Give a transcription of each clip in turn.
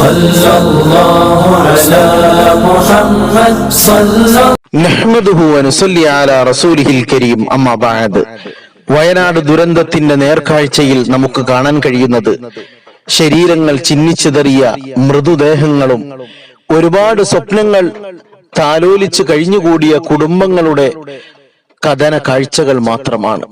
صلى الله على محمد صلى നഹ്മദുഹു വനുസല്ലി അലാ റസൂലിഹിൽ കരീം അമ്മാ ബഅദ് വയനാട് ദുരന്തത്തിന്റെ നേർക്കാഴ്ചയിൽ നമുക്ക് കാണാൻ കഴിയുന്നത് ശരീരങ്ങൾ ചിന്നിച്ചിതറിയ മൃദുദേഹങ്ങളും ഒരുപാട് സ്വപ്നങ്ങൾ താലോലിച്ച് കഴിഞ്ഞുകൂടിയ കുടുംബങ്ങളുടെ കഥന കാഴ്ചകൾ മാത്രമാണ്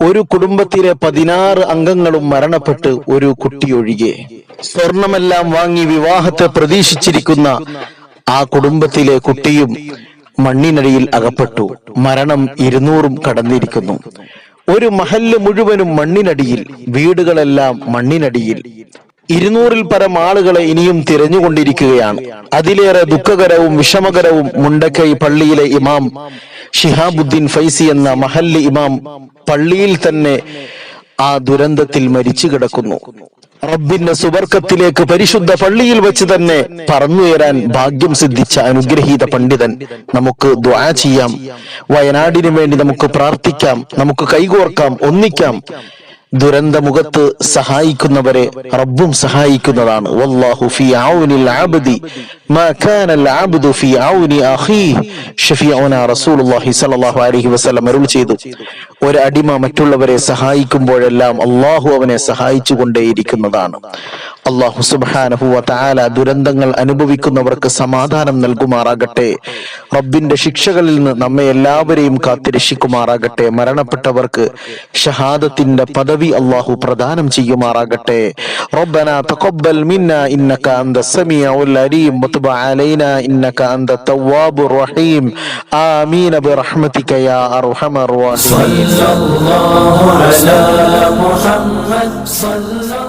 ഒരു കുടുംബത്തിലെ പതിനാറ് അംഗങ്ങളും മരണപ്പെട്ട് ഒരു കുട്ടിയൊഴികെ. സ്വർണമെല്ലാം വാങ്ങി വിവാഹത്തെ പ്രതീക്ഷിച്ചിരിക്കുന്ന ആ കുടുംബത്തിലെ കുട്ടിയും മണ്ണിനടിയിൽ അകപ്പെട്ടു. മരണം ഇരുന്നൂറും കടന്നിരിക്കുന്നു. ഒരു മഹല്ല് മുഴുവനും മണ്ണിനടിയിൽ വീടുകളെല്ലാം മണ്ണിനടിയിൽ. ഇരുന്നൂറിൽ പരം ആളുകളെ ഇനിയും തിരഞ്ഞുകൊണ്ടിരിക്കുകയാണ്. അതിലേറെ ദുഃഖകരവും വിഷമകരവും മുണ്ടക്കൈ പള്ളിയിലെ ഇമാം ഷിഹാബുദ്ദീൻ ഫൈസി എന്ന മഹല്ല് ഇമാം പള്ളിയിൽ തന്നെ ആ ദുരന്തത്തിൽ മരിച്ചു കിടക്കുന്നു. റബ്ബിന്റെ സുവർക്കത്തിലേക്ക് പരിശുദ്ധ പള്ളിയിൽ വെച്ച് തന്നെ പറന്നുയരാൻ ഭാഗ്യം സിദ്ധിച്ച അനുഗ്രഹീത പണ്ഡിതൻ നമുക്ക് ദ്വാ ചെയ്യാം. വയനാടിനു വേണ്ടി നമുക്ക് പ്രാർത്ഥിക്കാം. നമുക്ക് കൈകോർക്കാം. ഒന്നിക്കാം. ദുരന്തമുഖത്ത് സഹായിക്കുന്നവരെ റബ്ബും സഹായിക്കുന്നതാണ്. വല്ലാഹു ആബ്ദി മാ ഔനി അഖീഹി റസൂലുള്ളാഹി അലൈഹി വസല്ലം അരുൾ ചെയ്തു. ഒരു അടിമ മറ്റുള്ളവരെ സഹായിക്കുമ്പോഴെല്ലാം അള്ളാഹു അവനെ സഹായിച്ചു കൊണ്ടേയിരിക്കുന്നതാണ് അള്ളാഹു സുബ്ഹാനഹു വ തആല ദുരന്തങ്ങൾ അനുഭവിക്കുന്നവർക്ക് സമാധാനം നൽകുമാറാകട്ടെ റബ്ബിന്റെ ശിക്ഷകളിൽ നിന്ന് നമ്മെ എല്ലാവരെയും കാത്തിരക്ഷിക്കുമാറാകട്ടെ മരണപ്പെട്ടവർക്ക് ഷഹാദത്തിന്റെ പദവി അള്ളാഹു പ്രദാനം ചെയ്യുമാറാകട്ടെ ربنا تقبل منا انك انت السميع العليم وتب علينا انك انت التواب الرحيم امين برحمتك يا ارحم الراحمين صلى الله على محمد صلى